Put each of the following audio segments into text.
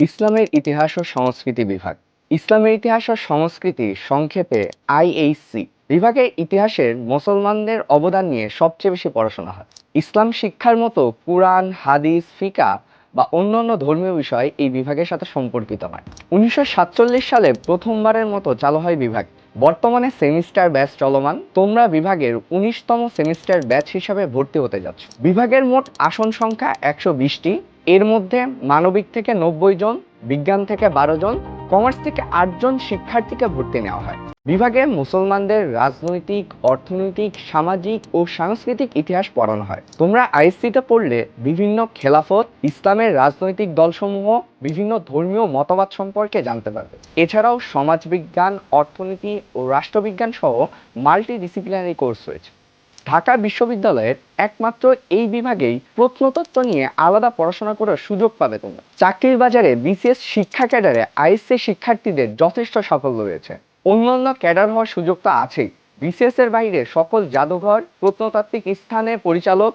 ইসলামের ইতিহাস ও সংস্কৃতি বিভাগ। ইসলামের ইতিহাস ও সংস্কৃতি সংক্ষেপে আইএইচসি বিভাগের ইতিহাসের মুসলমানদের অবদান নিয়ে সবচেয়ে বেশি পড়াশোনা হয়। ইসলাম শিক্ষার মতো কুরআন, হাদিস, ফিকা বা অন্যান্য ধর্মীয় বিষয় এই বিভাগের সাথে সম্পর্কিত হয় উনিশশো সাতচল্লিশ সালে প্রথমবারের মতো চালু হয় বিভাগ। বর্তমানে সেমিস্টার ব্যাচ চলমান। তোমরা বিভাগের উনিশতম সেমিস্টার ব্যাচ হিসাবে ভর্তি হতে যাচ্ছ। বিভাগের মোট আসন সংখ্যা একশো বিশটি। এর মধ্যে মানবিক থেকে নব্বই জন, বিজ্ঞান থেকে বারো জন, কমার্স থেকে আটজন শিক্ষার্থীকে ভর্তি নেওয়া হয়। বিভাগে মুসলমানদের রাজনৈতিক, অর্থনৈতিক, সামাজিক ও সাংস্কৃতিক ইতিহাস পড়ানো হয়। তোমরা আইএসসিতে পড়লে বিভিন্ন খেলাফত, ইসলামের রাজনৈতিক দলসমূহ, বিভিন্ন ধর্মীয় মতবাদ সম্পর্কে জানতে পারবে। এছাড়াও সমাজবিজ্ঞান, অর্থনীতি ও রাষ্ট্রবিজ্ঞান সহ মাল্টি ডিসিপ্লিনারি কোর্স রয়েছে। ঢাকা বিশ্ববিদ্যালয়ের একমাত্র এই বিভাগেই প্রত্নতত্ত্ব নিয়ে আলাদা পড়াশোনা করার সুযোগ পাবে তোমরা। চাকরির বাজারে বিসিএস শিক্ষা ক্যাডারে আইএসসি শিক্ষার্থীদের যথেষ্ট সাফল্য রয়েছে। অন্যান্য ক্যাডার হওয়ার সুযোগ তো আছেই। বিসিএস এর বাইরে সকল জাদুঘর, প্রত্নতাত্ত্বিক স্থানে পরিচালক,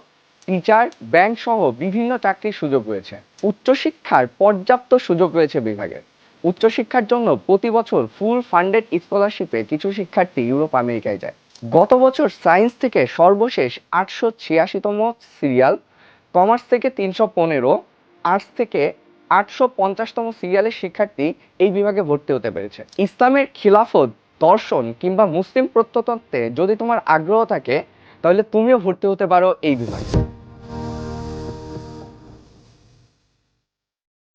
টিচার, ব্যাংক সহ বিভিন্ন চাকরির সুযোগ রয়েছে। উচ্চশিক্ষার পর্যাপ্ত সুযোগ রয়েছে বিভাগের উচ্চশিক্ষার জন্য প্রতি বছর ফুল ফান্ডেড স্কলারশিপে কিছু শিক্ষার্থী ইউরোপ, আমেরিকায় যায়। গত বছর সায়েন্স থেকে সর্বশেষ আটশো ছিয়াশিতম সিরিয়াল, কমার্স থেকে তিনশো পনেরো, আর্টস থেকে আটশো পঞ্চাশতম সিরিয়ালের শিক্ষার্থী এই বিভাগে ভর্তি হতে পেরেছে। ইসলামের খিলাফত, দর্শন কিংবা মুসলিম প্রত্নতত্ত্বে যদি তোমার আগ্রহ থাকে, তাহলে তুমিও ভর্তি হতে পারো এই বিভাগে।